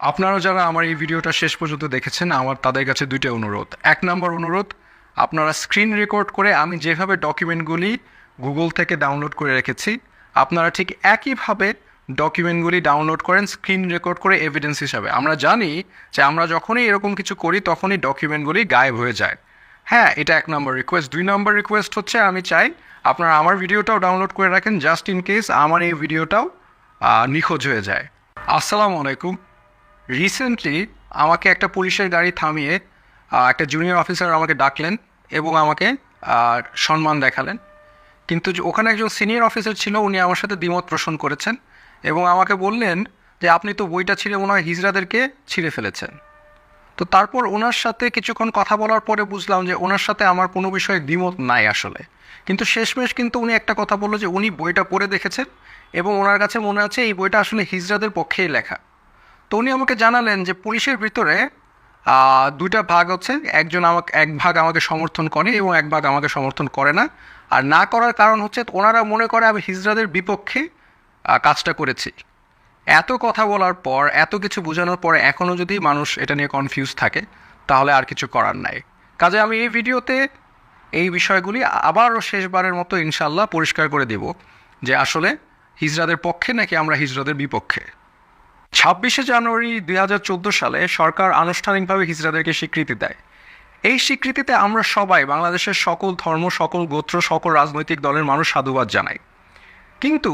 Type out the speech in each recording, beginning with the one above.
আপনারা যারা আমার এই ভিডিওটা শেষ পর্যন্ত দেখেছেন, আমার তাদের কাছে দুইটা অনুরোধ। এক নম্বর অনুরোধ, আপনারা স্ক্রিন রেকর্ড করে আমি যেভাবে ডকুমেন্টগুলি গুগল থেকে ডাউনলোড করে রেখেছি, আপনারা ঠিক একইভাবে ডকুমেন্টগুলি ডাউনলোড করেন স্ক্রিন রেকর্ড করে এভিডেন্স হিসাবে। আমরা জানি যে আমরা যখনই এরকম কিছু করি, তখনই ডকুমেন্টগুলি গায়েব হয়ে যায়। হ্যাঁ এটা এক নম্বর রিকোয়েস্ট দুই নম্বর রিকোয়েস্ট হচ্ছে, আমি চাই আপনারা আমার ভিডিওটাও ডাউনলোড করে রাখেন জাস্ট ইন কেস আমার এই ভিডিওটাও নিখোঁজ হয়ে যায়। আসসালামু আলাইকুম। রিসেন্টলি আমাকে একটা পুলিশের গাড়ি থামিয়ে একটা জুনিয়র অফিসার আমাকে ডাকলেন এবং আমাকে সম্মান দেখালেন। কিন্তু ওখানে একজন সিনিয়র অফিসার ছিল, উনি আমার সাথে দ্বিমত পোষণ করেছেন এবং আমাকে বললেন যে, আপনি তো বইটা ছিঁড়ে মনে হয় হিজড়াদেরকে ছিঁড়ে ফেলেছেন। তো তারপর ওনার সাথে কিছুক্ষণ কথা বলার পরে বুঝলাম যে, ওনার সাথে আমার কোনো বিষয়ে দ্বিমত নাই আসলে। কিন্তু শেষমেশ কিন্তু উনি একটা কথা বলল যে, উনি বইটা পড়ে দেখেছেন এবং ওনার কাছে মনে আছে এই বইটা আসলে হিজড়াদের পক্ষেই লেখা। তো উনি আমাকে জানালেন যে পুলিশের ভিতরে দুইটা ভাগ হচ্ছে। একজন আমাকে, এক ভাগ আমাকে সমর্থন করে এবং এক ভাগ আমাকে সমর্থন করে না। আর না করার কারণ হচ্ছে ওনারা মনে করে আমি হিজরাদের বিপক্ষে কাজটা করেছি। এত কথা বলার পর, এত কিছু বোঝানোর পরে এখনও যদি মানুষ এটা নিয়ে কনফিউজ থাকে, তাহলে আর কিছু করার নাই। কাজে আমি এই ভিডিওতে এই বিষয়গুলি আবারও শেষবারের মতো ইনশাল্লাহ পরিষ্কার করে দেব যে আসলে হিজরাদের পক্ষে নাকি আমরা হিজরাদের বিপক্ষে। ছাব্বিশে জানুয়ারি দুই হাজার চোদ্দ সালে সরকার আনুষ্ঠানিকভাবে হিজড়াদেরকে স্বীকৃতি দেয়। এই স্বীকৃতিতে আমরা সবাই বাংলাদেশের সকল ধর্ম, সকল গোত্র, সকল রাজনৈতিক দলের মানুষ সাধুবাদ জানাই। কিন্তু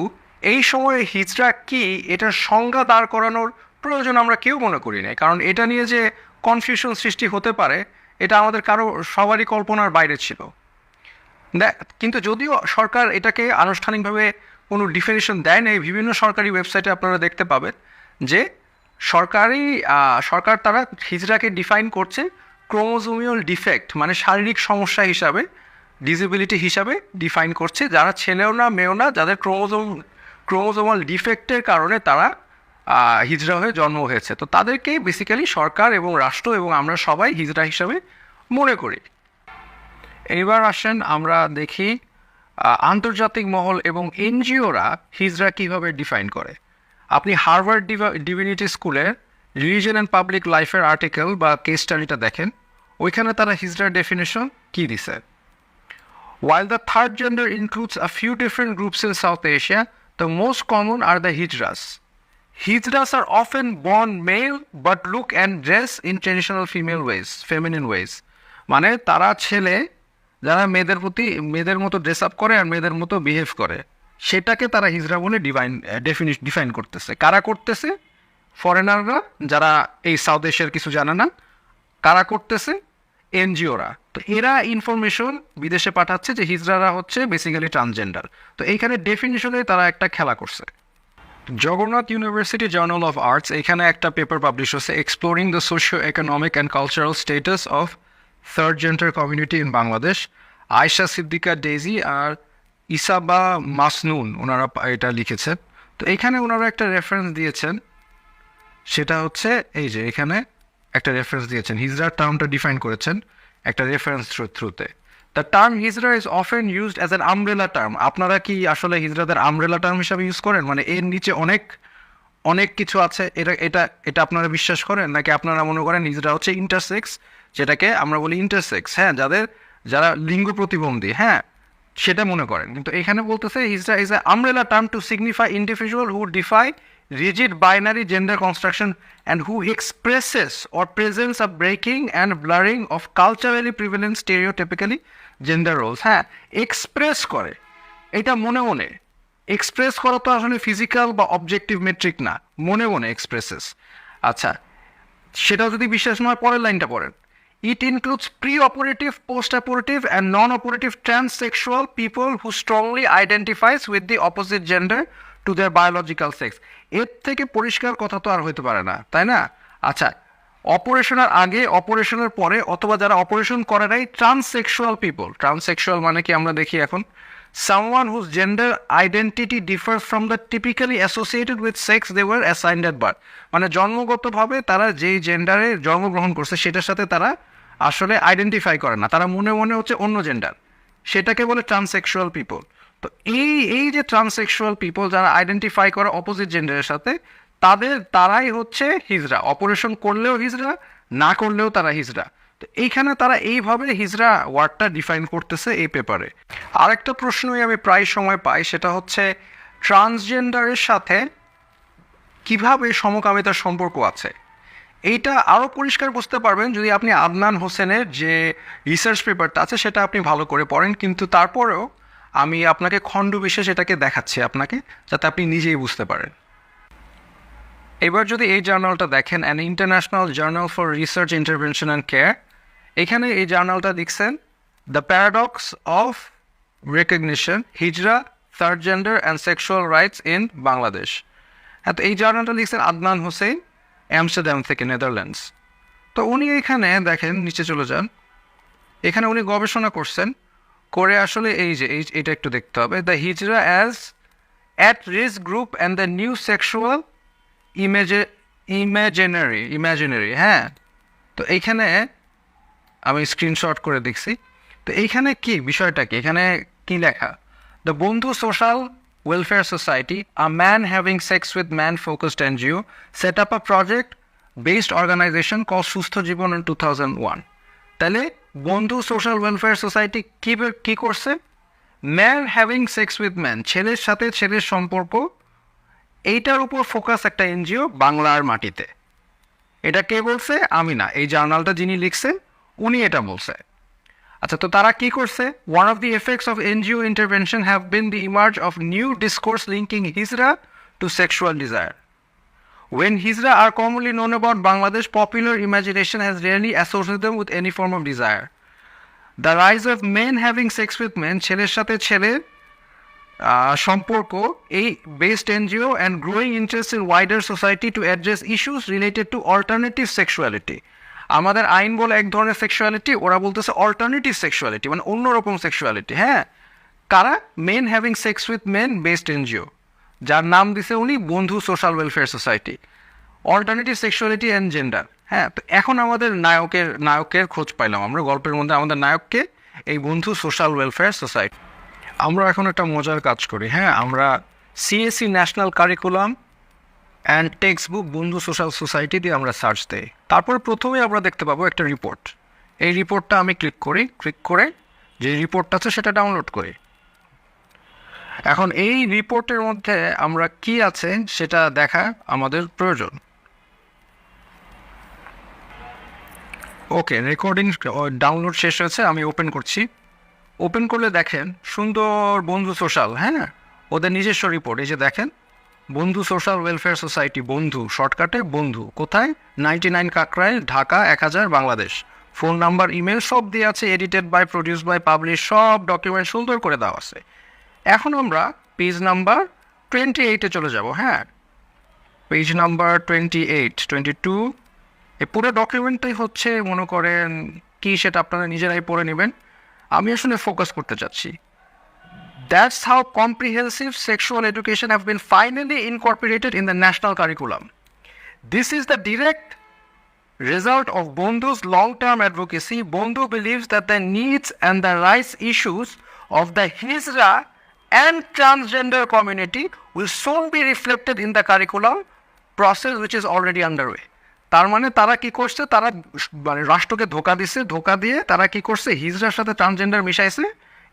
এই সময়ে হিজড়া কি এটার সংজ্ঞা দাঁড় করানোর প্রয়োজন আমরা কেউ মনে করি নাই। কারণ এটা নিয়ে যে কনফিউশন সৃষ্টি হতে পারে, এটা আমাদের কারও, সবারই কল্পনার বাইরে ছিল। কিন্তু যদিও সরকার এটাকে আনুষ্ঠানিকভাবে কোনো ডিফিনিশন দেয় নাই, বিভিন্ন সরকারি ওয়েবসাইটে আপনারা দেখতে পাবেন যে সরকারি সরকার তারা হিজড়াকে ডিফাইন করছে ক্রোমোজোমিয়াল ডিফেক্ট মানে শারীরিক সমস্যা হিসাবে ডিসেবিলিটি হিসাবে ডিফাইন করছে। যারা ছেলেও না, মেয়েও না, যাদের ক্রোমোজোম ক্রোমোজোমাল ডিফেক্টের কারণে তারা হিজড়া হয়ে জন্ম হয়েছে। তো তাদেরকে বেসিক্যালি সরকার এবং রাষ্ট্র এবং আমরা সবাই হিজড়া হিসাবে মনে করি। এবার আসেন আমরা দেখি আন্তর্জাতিক মহল এবং এনজিওরা হিজরা কীভাবে ডিফাইন করে। আপনি হার্ভার্ড ডিভিনিটি স্কুলের রিলিজন অ্যান্ড পাবলিক লাইফের আর্টিকেল বা কেস স্টাডিটা দেখেন। ওইখানে তারা হিজড়ার ডেফিনেশন কি দিছে? While the third gender includes a few different groups in South Asia the most common are the hijras hijras are often born male but look and dress in traditional female ways feminine ways মানে তারা ছেলে, যারা মেয়েদের প্রতি, মেয়েদের মতো dress up করে আর মেয়েদের মতো বিহেভ করে। সেটাকে তারা হিজরা বলে ডিভাইন ডেফিনিশ ডিফাইন করতেছে। কারা করতেছে? ফরেনাররা যারা এই সাউথ এশিয়ার কিছু জানে না, কারা করতেছে? এনজিওরা তো এরা ইনফরমেশন বিদেশে পাঠাচ্ছে যে হিজড়ারা হচ্ছে বেসিক্যালি ট্রান্সজেন্ডার তো এইখানে ডেফিনিশনে তারা একটা খেলা করছে। Jagannath University Journal of Arts এখানে একটা পেপার পাবলিশ হচ্ছে exploring the socio economic and cultural status of third gender community in Bangladesh Ayesha Siddika Daisy আর ইসাবা মাসনুন ওনারা এটা লিখেছেন। তো এখানে ওনারা একটা রেফারেন্স দিয়েছেন। সেটা হচ্ছে এই যে এখানে একটা রেফারেন্স দিয়েছেন। হিজড়ার টার্মটা ডিফাইন করেছেন একটা রেফারেন্স থ্রুতে the term hijra is often used as an umbrella term আপনারা কি আসলে হিজড়াদের আমব্রেলা টার্ম হিসাবে ইউজ করেন? মানে এর নিচে অনেক অনেক কিছু আছে। এটা এটা এটা আপনারা বিশ্বাস করেন? নাকি আপনারা মনে করেন হিজরা হচ্ছে ইন্টারসেক্স যেটাকে আমরা বলি ইন্টারসেক্স হ্যাঁ যাদের, যারা লিঙ্গ প্রতিবন্ধী। হ্যাঁ সেটা মনে করেন। কিন্তু এখানে বলতেছে hijra is a umbrella term to signify individual who defy rigid binary gender construction and who expresses or presents a breaking and blurring of culturally prevalent stereotypically gender roles হ্যাঁ এক্সপ্রেস করে। এটা মনে মনে। এক্সপ্রেস করা তো আসলে physical বা objective metric না। মনে মনে এক্সপ্রেসেস আচ্ছা সেটাও যদি বিশ্বাস নয় পরের লাইনটা পড়েন। Operative post operative and non operative transsexual people who strongly identifies with the opposite gender to their biological sex এর থেকে পরিষ্কার কথা তো আর হইতে পারে না, তাই না? আচ্ছা অপারেশনের আগে, অপারেশনের পরে, অথবা যারা অপারেশন করে নাই ট্রান্সসেক্সুয়াল পিপল ট্রান্সসেক্সুয়াল মানে কি আমরা দেখি এখন? Someone whose gender identity differs from the typically associated with sex they were assigned at birth মানে জন্মগতভাবে তারা যেই জেন্ডারে জন্মগ্রহণ করছে, সেটার সাথে তারা আসলে আইডেন্টিফাই করে না, তারা মনে মনে হচ্ছে অন্য জেন্ডার সেটাকে বলে ট্রান্সসেক্সুয়াল পিপল তো এই এই যে ট্রান্সসেক্সুয়াল পিপল যারা আইডেন্টিফাই করে অপোজিট জেন্ডারের সাথে, তাদের, তারাই হচ্ছে হিজড়া অপারেশন করলেও হিজড়া না করলেও তারা হিজড়া তো এইখানে তারা এইভাবে হিজড়া ওয়ার্ডটা ডিফাইন করতেছে এই পেপারে আরেকটা প্রশ্নই আমি প্রায় সময় পাই, সেটা হচ্ছে ট্রান্সজেন্ডারের সাথে কীভাবে সমকামিতার সম্পর্ক আছে? এইটা আরও পরিষ্কার বুঝতে পারবেন যদি আপনি আদনান হোসেনের যে রিসার্চ পেপারটা আছে, সেটা আপনি ভালো করে পড়েন। কিন্তু তারপরেও আমি আপনাকে খণ্ড বিশেষ এটাকে দেখাচ্ছি আপনাকে, যাতে আপনি নিজেই বুঝতে পারেন। এবার যদি এই জার্নালটা দেখেন an international journal for research intervention and care এখানে এই জার্নালটা লিখছেন the paradox of recognition hijra third gender and sexual rights in Bangladesh হ্যাঁ তো এই জার্নালটা লিখছেন আদনান হোসেন। অ্যামস্টারডাম থেকে নেদারল্যান্ডস। তো উনি এখানে দেখেন, নিচে চলে যান। এখানে উনি গবেষণা করছেন করে আসলে এই যে, এই এটা একটু দেখতে হবে। The hijra as at risk group and the new sexual image imaginary imaginary হ্যাঁ। তো এইখানে আমি স্ক্রিনশট করে দেখছি। তো এইখানে কি, বিষয়টা কি? এখানে কি লেখা? The Bandhu Social Welfare Society a man having sex with man focused NGO set up a project based organisation call Sustha Jibon thousand one তাহলে বন্ধু সোশ্যাল ওয়েলফেয়ার সোসাইটি কী কী করছে? Man having sex with man ছেলের সাথে ছেলের সম্পর্ক, এইটার উপর ফোকাস একটা এনজিও বাংলার মাটিতে। এটা কে বলছে? আমি না। এই জার্নালটা যিনি লিখছেন, উনি এটা বলছে। আচ্ছা তো তারা কি করছে? One of the effects of NGO intervention have been the emerge of new discourse linking hijra to sexual desire When Hijra are commonly known about Bangladesh, popular imagination has rarely associated them with any form desire. The rise of men having sex with men, ছেলের সাথে আহ, সম্পর্ক এই based NGO and growing interest in wider society to address issues related to alternative sexuality আমাদের আইন বলে এক ধরনের সেক্সুয়ালিটি ওরা বলতেছে অল্টারনেটিভ সেক্সুয়ালিটি মানে অন্যরকম সেক্সুয়ালিটি হ্যাঁ? কারা? Men having sex with men based NGO যার নাম দিছে উনি Bandhu Social Welfare Society alternative sexuality and gender হ্যাঁ? তো এখন আমাদের নায়কের নায়কের খোঁজ পাইলাম আমরা, গল্পের মধ্যে আমাদের নায়ককে এই বন্ধু সোশ্যাল ওয়েলফেয়ার সোসাইটি আমরা এখন একটা মজার কাজ করি হ্যাঁ? আমরা C S C national curriculum and text book Bandhu Social Society দিয়ে আমরা সার্চ দিই। তারপর প্রথমেই আমরা দেখতে পাবো একটা রিপোর্ট এই রিপোর্টটা আমি ক্লিক করি ক্লিক করে যে রিপোর্টটা আছে সেটা ডাউনলোড করি। এখন এই রিপোর্টের মধ্যে আমরা কি আছে সেটা দেখা আমাদের প্রয়োজন। ওকে রেকর্ডিং ডাউনলোড শেষ হয়েছে, আমি ওপেন করছি। ওপেন করলে দেখেন, সুন্দর বন্ধু সোশ্যাল হ্যাঁ? ওদের নিজস্ব রিপোর্ট এই যে দেখেন। বন্ধু সোশ্যাল ওয়েলফেয়ার সোসাইটি, বন্ধু, শর্টকাটে বন্ধু। কোথায়? নাইনটি নাইন কাকরাইল ঢাকা, এক হাজার, বাংলাদেশ। ফোন নাম্বার, ইমেল সব দিয়ে আছে, edited by produce by publish সব ডকুমেন্ট সুন্দর করে দেওয়া আছে। এখন আমরা পেজ নাম্বার টোয়েন্টি এইটে চলে যাব হ্যাঁ? Page number twenty eight twenty two এই পুরো ডকুমেন্টটাই হচ্ছে, মনে করেন, কী সেটা আপনারা নিজেরাই পড়ে নেবেন। আমি আসলে ফোকাস করতে চাচ্ছি। That's how comprehensive sexual education have been finally incorporated in the national curriculum. This is the direct result of Bondhu's long-term advocacy. Bondhu believes that the needs and the rights issues of the Hijra and transgender community will soon be reflected in the curriculum process which is already underway. তার মানে তারা কি করছে তারা মানে রাষ্ট্রকে ধোকা দিছে ধোকা দিয়ে তারা কি করছে হিজড়ার সাথে transgender মিশাইছে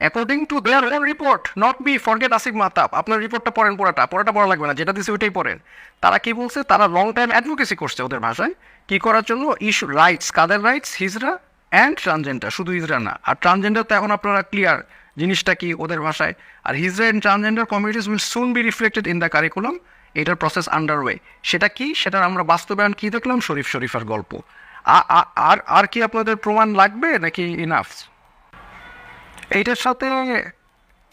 according to their own report not be forget Asif Mahtab আপনার রিপোর্টটা পড়েন পড়াটা পড়াটা পড়া লাগবে না, যেটা দিছে ওইটাই পড়েন। তারা কি বলছে? তারা লং টাইম অ্যাডভোকেসি করছে ওদের ভাষায়। কি করার জন্য? ইস্যু রাইটস কাদের রাইটস হিজরা অ্যান্ড ট্রান্সজেন্ডার শুধু হিজরা না। আর ট্রান্সজেন্ডার তো এখন আপনারা ক্লিয়ার জিনিসটা কি ওদের ভাষায়? আর hijra and transgender communities will soon be reflected in the curriculum এটার প্রসেস আন্ডারওয়ে সেটা কি? সেটার আমরা বাস্তবায়ন কি দেখলাম? শরীফ শরীফার গল্প। আর আর কি আপনাদের প্রমাণ লাগবে? নাকি ইনাফ এইটার সাথে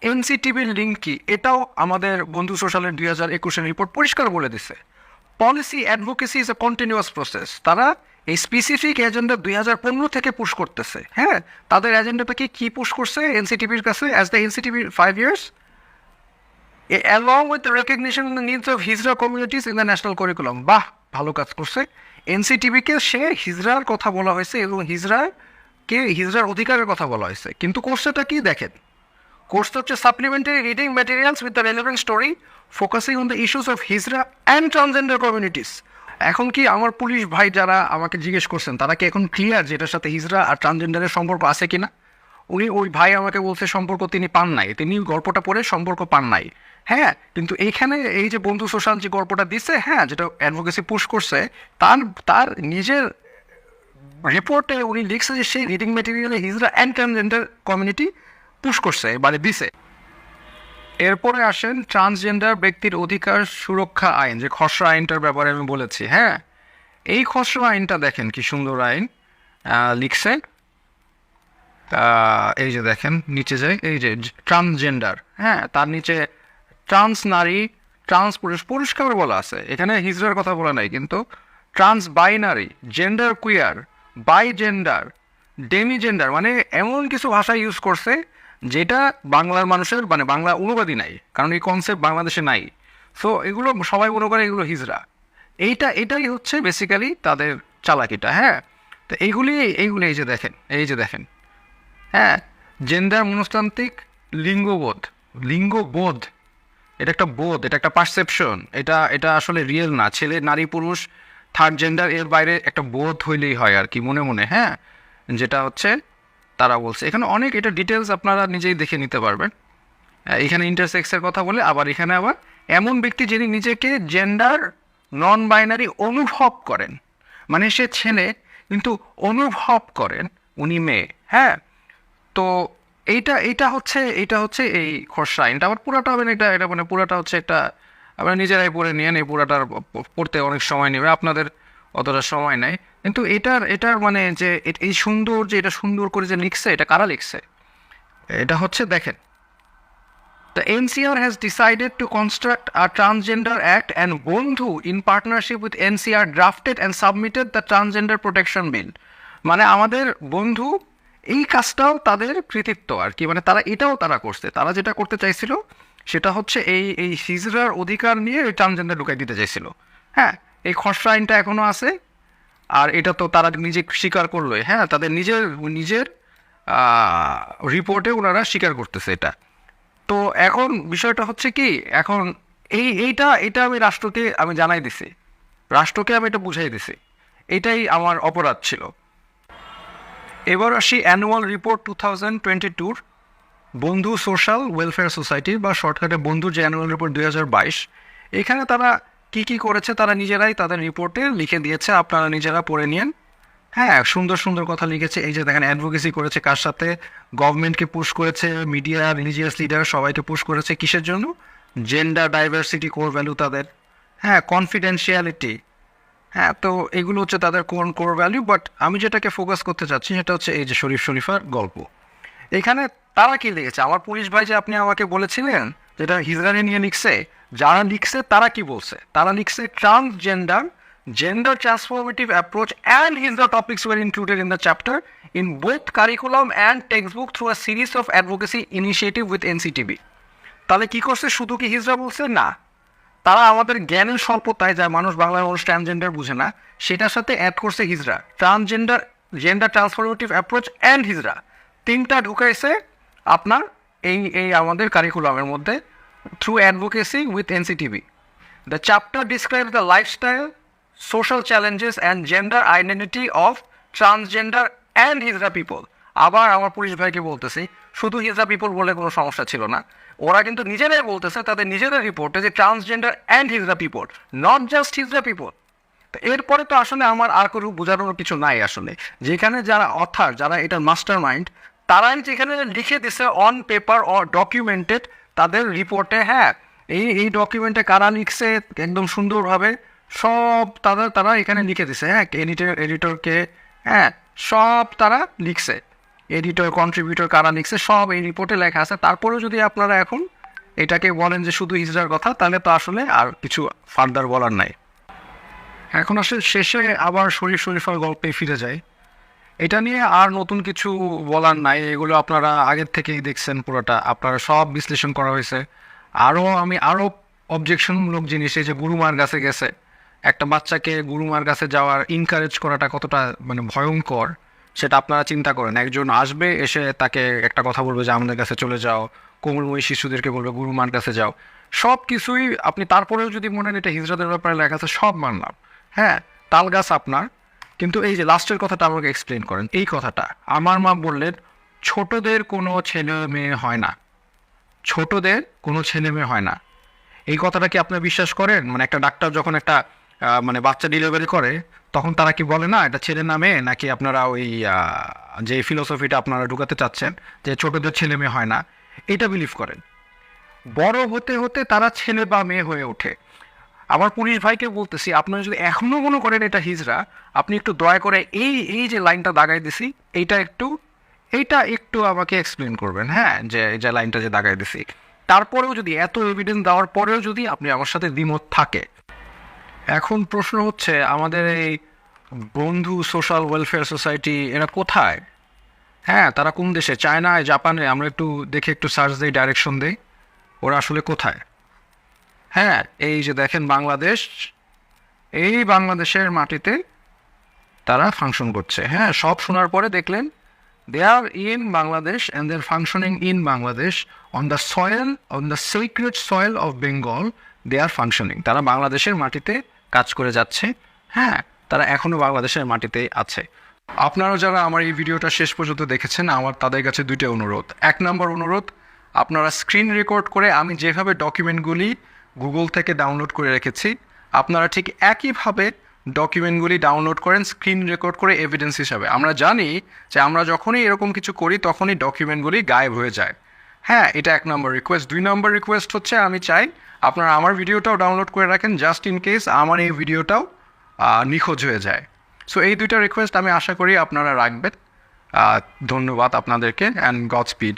এনসিটিভির লিঙ্ক কি? এটাও আমাদের বন্ধু সোশ্যালের দুই হাজার একুশের রিপোর্ট পরিষ্কার বলে দিছে। Policy advocacy is a continuous process তারা এই স্পেসিফিক এজেন্ডা দুই হাজার পনেরো থেকে পুশ করতেছে। হ্যাঁ? তাদের এজেন্ডাটাকে কি পুশ করছে এনসিটিভির কাছে as the NCTB five years the recognition of the needs of Hijra communities in the national curriculum বাহ, ভালো কাজ করছে। এনসিটিভিকে সে হিজরার কথা বলা হয়েছে এবং হিজরার কে হিজরার অধিকারের কথা বলা হয়েছে। কিন্তু কোর্সটা কি দেখেন? কোর্সটা হচ্ছে supplementary reading materials with the relevant story focusing on the issues of hijra and transgender communities এখন কি আমার পুলিশ ভাই যারা আমাকে জিজ্ঞেস করছেন, তারা কি এখন ক্লিয়ার যে এটার সাথে হিজরা আর ট্রান্সজেন্ডারের সম্পর্ক আছে কিনা? উনি ওই ভাই আমাকে বলছে, সম্পর্ক তিনি পান নাই। তিনি গল্পটা পড়ে সম্পর্ক পান নাই। হ্যাঁ কিন্তু এইখানে এই যে বন্ধু সুশান্ত যে গল্পটা দিছে হ্যাঁ যেটা অ্যাডভোকেসি পুশ করছে, তার তার নিজের রিপোর্টে উনি লিখছে যে সেই reading মেটেরিয়ালে hijra and transgender community push করছে মানে দিছে। এরপরে আসেন ট্রান্সজেন্ডার ব্যক্তির অধিকার সুরক্ষা আইন, যে খসড়া আইনটার ব্যাপারে আমি বলেছি হ্যাঁ? এই খসড়া আইনটা দেখেন কি সুন্দর আইন লিখছে এই যে দেখেন, নিচে যায় এই যে ট্রান্সজেন্ডার হ্যাঁ? তার নিচে ট্রান্স নারী ট্রান্স পুরুষ পরিষ্কার বলা আছে। এখানে হিজড়ার কথা বলা নাই, কিন্তু trans binary gender queer bigender demigender মানে এমন কিছু ভাষা ইউজ করছে যেটা বাংলার মানুষের মানে বাংলা অনুবাদই নাই, কারণ এই কনসেপ্ট বাংলাদেশে নাই। সো এগুলো সবাই মনে করে এগুলো হিজড়া। এইটা, এটাই হচ্ছে বেসিক্যালি তাদের চালাকিটা হ্যাঁ? তো এইগুলি এইগুলি, এই যে দেখেন, এই যে দেখেন হ্যাঁ? জেন্ডার মনস্তান্ত্রিক লিঙ্গবোধ লিঙ্গবোধ, এটা একটা বোধ, এটা একটা পারসেপশন এটা এটা আসলে রিয়েল না, ছেলে, নারী, পুরুষ থার্ড জেন্ডার এর বাইরে একটা বোধ হইলেই হয় আর কি, মনে মনে হ্যাঁ? যেটা হচ্ছে, তারা বলছে। এখানে অনেক, এটা ডিটেলস আপনারা নিজেই দেখে নিতে পারবেন। এখানে ইন্টারসেক্সের কথা বলে, আবার এখানে আবার এমন ব্যক্তি যিনি নিজেকে জেন্ডার নন বাইনারি অনুভব করেন মানে সে ছেলে কিন্তু অনুভব করেন, উনি মেয়ে হ্যাঁ? তো এইটা এইটা হচ্ছে এইটা হচ্ছে এই খসড়া। এটা আবার পুরাটা হবে না, এটা এটা মানে পুরাটা হচ্ছে একটা আপনারা নিজেরাই পড়ে নিয়েন এই পুরাটার পড়তে অনেক সময় নেবে, আপনাদের অতটা সময় নেই। কিন্তু এটার এটার মানে যে এই সুন্দর যে, এটা সুন্দর করে যে লিখছে, এটা কারা লিখছে? এটা হচ্ছে দেখেন। The NCR has decided to construct a Transgender Act and Bondhu in partnership with NCR drafted and submitted the Transgender Protection Bill. মানে আমাদের বন্ধু এই কাজটাও তাদের কৃতিত্ব আর কি মানে তারা এটাও তারা করছে। তারা যেটা করতে চাইছিল সেটা হচ্ছে এই এই হিজড়ার অধিকার নিয়ে ওই ট্রান্সজেন্ডার ঢুকাই দিতে চাইছিল। হ্যাঁ এই খসড়া আইনটা এখনও আছে, আর এটা তো তারা নিজে স্বীকার করলোই হ্যাঁ তাদের নিজের নিজের রিপোর্টে ওনারা স্বীকার করতেছে এটা। তো এখন বিষয়টা হচ্ছে কি, এখন এই, এইটা এটা আমি রাষ্ট্রকে আমি জানাই দিছি। রাষ্ট্রকে আমি এটা বুঝাই দিছি। এটাই আমার অপরাধ ছিল। এবার আসি annual report two thousand twenty টুর বন্ধু সোশ্যাল ওয়েলফেয়ার সোসাইটি বা শর্টকাটে বন্ধুর যে অ্যানুয়াল রিপোর্ট দুই হাজার বাইশ, এখানে তারা কি কি করেছে তারা নিজেরাই তাদের রিপোর্টে লিখে দিয়েছে, আপনারা নিজেরা পড়ে নিন। হ্যাঁ সুন্দর সুন্দর কথা লিখেছে, এই যে দেখেন অ্যাডভোকেসি করেছে কার সাথে গভর্নমেন্টকে পুশ করেছে মিডিয়া রিলিজিয়াস লিডার সবাইকে পুশ করেছে, কিসের জন্য? জেন্ডার ডাইভার্সিটি কোর ভ্যালু তাদের। হ্যাঁ কনফিডেন্সিয়ালিটি হ্যাঁ তো এগুলো হচ্ছে তাদের কোন কোর ভ্যালু বাট আমি যেটাকে ফোকাস করতে চাচ্ছি সেটা হচ্ছে এই যে শরীফ শরীফার গল্প। এখানে তারা কি লিখেছে? আমার পুলিশ ভাই যে আপনি আমাকে বলেছিলেন যেটা হিজরানি নিয়ে লিখছে, যারা লিখছে তারা কি বলছে? তারা লিখছে transgender gender transformative approach and hijra topics were included in the chapter in both curriculum and textbook through a series of advocacy initiative with NCTB তাহলে কি করছে? শুধু কি হিজরা বলছে? না। তারা আমাদের জ্ঞানের স্বল্পতায় যা মানুষ বাংলার মানুষ ট্রান্সজেন্ডার বুঝে না, সেটার সাথে অ্যাড করছে hijra. Transgender gender transformative approach and hijra. তিনটা ঢুকাইছে আপনার এই এই আমাদের কারিকুলামের মধ্যে through advocacy with NCTB the chapter describe the lifestyle social challenges and gender identity of transgender and hijra people আবার আমার পুলিশ ভাইকে বলতেছি, শুধু হিজরা পিপল বলে কোনো সমস্যা ছিল না। ওরা কিন্তু নিজেরাই বলতেছে, তাদের নিজেদের রিপোর্টে যে transgender and hijra people not just hijra people এরপরে তো আসলে আমার আর কোনো বোঝানোর কিছু নাই আসলে। যেখানে যারা অথার যারা এটার মাস্টার মাইন্ড তারাই যেখানে লিখে দিছে অন পেপার অর ডকুমেন্টেড তাদের রিপোর্টে হ্যাঁ এই এই ডকুমেন্টে কারা লিখছে, একদম সুন্দরভাবে, সব তারা তারা এখানে লিখে দিছে হ্যাঁ এডিটর এডিটরকে হ্যাঁ সব তারা লিখছে এডিটর কন্ট্রিবিউটর কারা লিখছে, সব এই রিপোর্টে লেখা আছে। তারপরেও যদি আপনারা এখন এটাকে বলেন যে শুধু ইসরার কথা, তাহলে তো আসলে আর কিছু ফার্দার বলার নাই। এখন আসলে শেষে আবার শরীফ শরীফার গল্পে ফিরে যায় এটা নিয়ে আর নতুন কিছু বলার নাই। এগুলো আপনারা আগের থেকেই দেখছেন পুরোটা। আপনারা সব বিশ্লেষণ করা হয়েছে। আরও আমি আরও অবজেকশনমূলক জিনিস, এই যে গুরুমার কাছে গেছে। একটা বাচ্চাকে গুরুমার কাছে যাওয়ার ইনকারেজ করাটা কতটা মানে ভয়ঙ্কর, সেটা আপনারা চিন্তা করেন। একজন আসবে, এসে তাকে একটা কথা বলবে যে, আমাদের কাছে চলে যাও। কোমলময়ী শিশুদেরকে বলবে গুরুমার কাছে যাও। সব কিছুই আপনি তারপরেও যদি মনে হয় এটা হিজরাদের ব্যাপারে লেখা আছে, সব মানলাম। হ্যাঁ তাল গাছ আপনার। কিন্তু এই যে লাস্টের কথাটা আমাকে এক্সপ্লেন করেন, এই কথাটা, আমার মা বললেন, ছোটদের কোনো ছেলে মেয়ে হয় না। ছোটদের কোনো ছেলে মেয়ে হয় না। এই কথাটা কি আপনি বিশ্বাস করেন? মানে একটা ডাক্তার যখন একটা মানে বাচ্চা ডেলিভারি করে, তখন তারা কি বলে, না, এটা ছেলে নামে, নাকি আপনারা ওই যে ফিলোসফিটা আপনারা ঢুকাতে চাচ্ছেন, যে ছোটদের ছেলে মেয়ে হয় না? এটা বিলিভ করেন। বড় হতে হতে তারা ছেলে বা মেয়ে হয়ে ওঠে। আমার পুলিশ ভাইকে বলতেছি, আপনারা যদি এখনও মনে করেন এটা হিজরা, আপনি একটু দয়া করে এই এই যে লাইনটা দাগাই দিছি, এইটা একটু এইটা একটু আমাকে এক্সপ্লেন করবেন হ্যাঁ? যে, এই যে লাইনটা যে দাগাই দিছি। তারপরেও যদি এত এভিডেন্স দেওয়ার পরেও যদি আপনি আমার সাথে দ্বিমত থাকে, এখন প্রশ্ন হচ্ছে, আমাদের এই বন্ধু সোশ্যাল ওয়েলফেয়ার সোসাইটি এরা কোথায়? হ্যাঁ তারা কোন দেশে? চায়নায়, জাপানে, আমরা একটু দেখে একটু সার্চ দিই ডাইরেকশন দিই, ওরা আসলে কোথায়? হ্যাঁ এই যে দেখেন বাংলাদেশ, এই বাংলাদেশের মাটিতে তারা ফাংশন করছে। হ্যাঁ সব শোনার পরে দেখলেন they are in Bangladesh and they functioning in Bangladesh on the soil on the secret soil of Bengal they are functioning তারা বাংলাদেশের মাটিতে কাজ করে যাচ্ছে। হ্যাঁ তারা এখনও বাংলাদেশের মাটিতে আছে। আপনারা যারা আমার এই ভিডিওটা শেষ পর্যন্ত দেখেছেন, আমার তাদের কাছে দুইটা অনুরোধ। এক নম্বর অনুরোধ, আপনারা স্ক্রিন রেকর্ড করে আমি যেভাবে ডকুমেন্টগুলি গুগল থেকে ডাউনলোড করে রেখেছি। আপনারা ঠিক একইভাবে ডকুমেন্টগুলি ডাউনলোড করেন স্ক্রিন রেকর্ড করে এভিডেন্স হিসাবে। আমরা জানি যে আমরা যখনই এরকম কিছু করি, তখনই ডকুমেন্টগুলি গায়েব হয়ে যায়। হ্যাঁ এটা এক নম্বর রিকোয়েস্ট দুই নম্বর রিকোয়েস্ট হচ্ছে, আমি চাই আপনারা আমার ভিডিওটাও ডাউনলোড করে রাখেন জাস্ট ইন কেস আমার এই ভিডিওটাও নিখোঁজ হয়ে যায়। সো এই দুইটা রিকোয়েস্ট আমি আশা করি আপনারা রাখবেন। ধন্যবাদ আপনাদেরকে অ্যান্ড গড স্পিড